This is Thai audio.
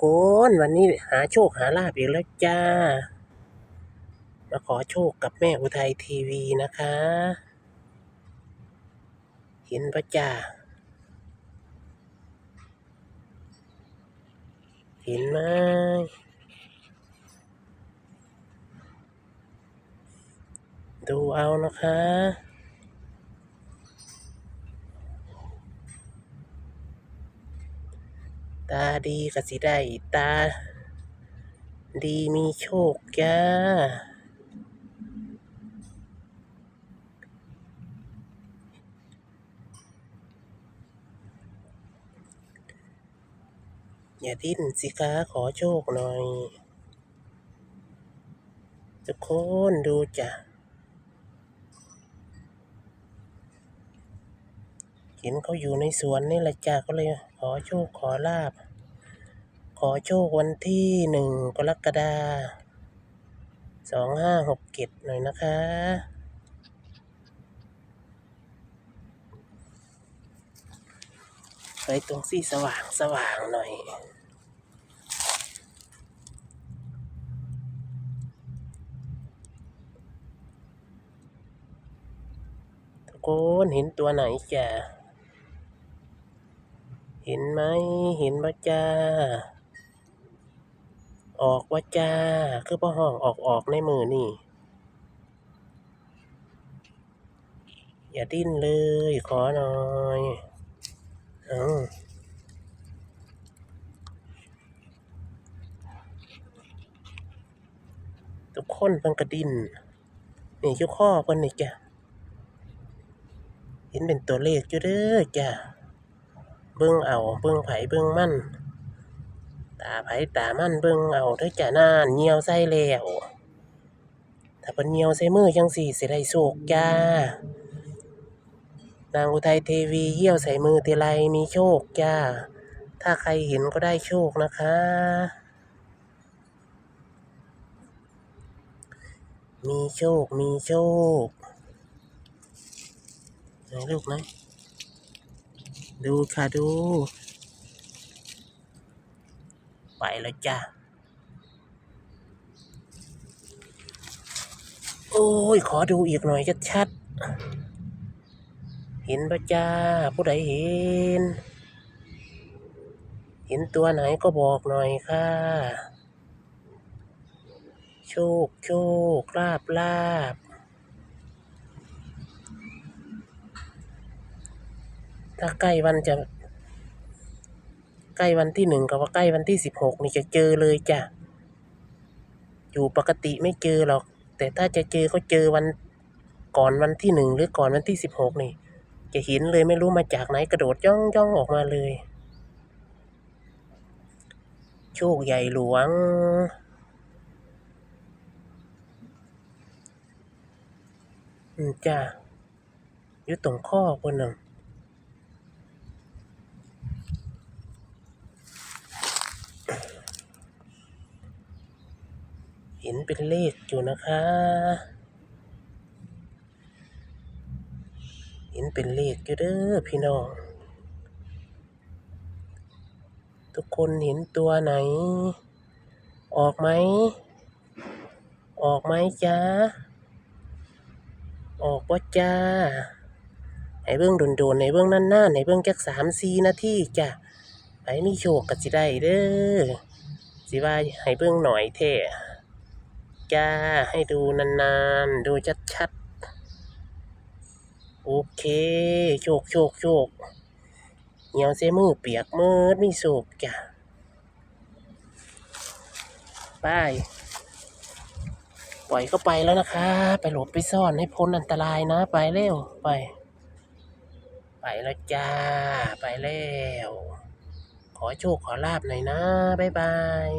คน วันนี้หาโชคหาลาบอีกแล้วจ้า มาขอโชคกับแม่อุทัยทีวีนะคะ เห็นปะจ้า เห็นไหมดูเอานะคะ ตาดีก็สิได้ตา ดีมีโชคจ้าอย่าดิ้นสิคะขอโชคหน่อย ทุกคนดูจ้ะ เห็นเขาอยู่ในสวนนี่แหละจ้ะก็เลยขอโชคขอลาบ ขอโชควันที่หนึ่งกรกฎาสองห้าหกเจ็ดหน่อยนะคะไปตรงที่สว่างสว่างหน่อยทุกคนเห็นตัวไหนจ้ะ เห็นไหมเห็นบ่จ้า ออกว่าจ้า คือพ่อห้องออกออกในมือนี่ อย่าดิ้นเลย ขอหน่อยเอาทุกคนเพิ่งกระดินนี่อยุข้อเพิ่นนี่จ้ะเห็นเป็นตัวเลขอยู่เด้อจ้ะ เบิ่งเอา เบิ่งไผเบิ่งมันตาไผตามันเบิ่งเอาเด้อจ้ะนานเหี่ยวใส่แล้วถ้าเพิ่นเหี่ยวใส่มือจังซี่สิได้โชคจ้านางอุทัยเทวีเยี่ยวใส่มือทีไรมีโชคจ้า ถ้าใครเห็นก็ได้โชคนะคะ มีโชค มีโชคไหนลูกนะ ดูค่ะดู ไปแล้วจ้าโอ้ย ขอดูอีกหน่อยชัดๆเห็นปะจ้า ผู้ใดเห็น เห็นตัวไหนก็บอกหน่อยค่ะ โชค โชคลาบลาบ ถ้าใกล้วันจะ ใกล้วันที่หนึ่งกับว่าใกล้วันที่สิบหกนี่จะเจอเลยจ้ะ อยู่ปกติไม่เจอหรอก แต่ถ้าจะเจอก็เจอวันก่อนวันที่หนึ่งหรือก่อนวันที่สิบหกนี่ จะเห็นเลยไม่รู้มาจากไหนกระโดดย่องย่องออกมาเลย โชคใหญ่หลวงอืมจ้าอยู่ตรงข้อคนหนึ่ง เห็นเป็นเลขอยู่นะคะ เห็นเป็นเลขอยู่เด้อพี่น้อง ทุกคนเห็นตัวไหน ออกไหม ออกไหมจ้า ออกว่าจ้าให้เบิ่งโดนๆให้เบิ่งนานๆให้เบิ่งจักสามสี่นาทีจ้ะไปมีโชคก็สิได้เด้อสิว่าให้เบิ่งหน่อยแท้ จ้า ให้ดูนานๆ ดูชัดๆ โอเค โชคโชคโชคเหี่ยวเสมือเปียกมืดมีโชคจ้ะไปปล่อยเข้าไปแล้วนะคะ ไปหลบไปซ่อนให้พ้นอันตรายนะ ไปเร็ว ไป ไปแล้วจ้า ไปแล้ว ขอโชคขอลาบหน่อยนะ บ๊ายบาย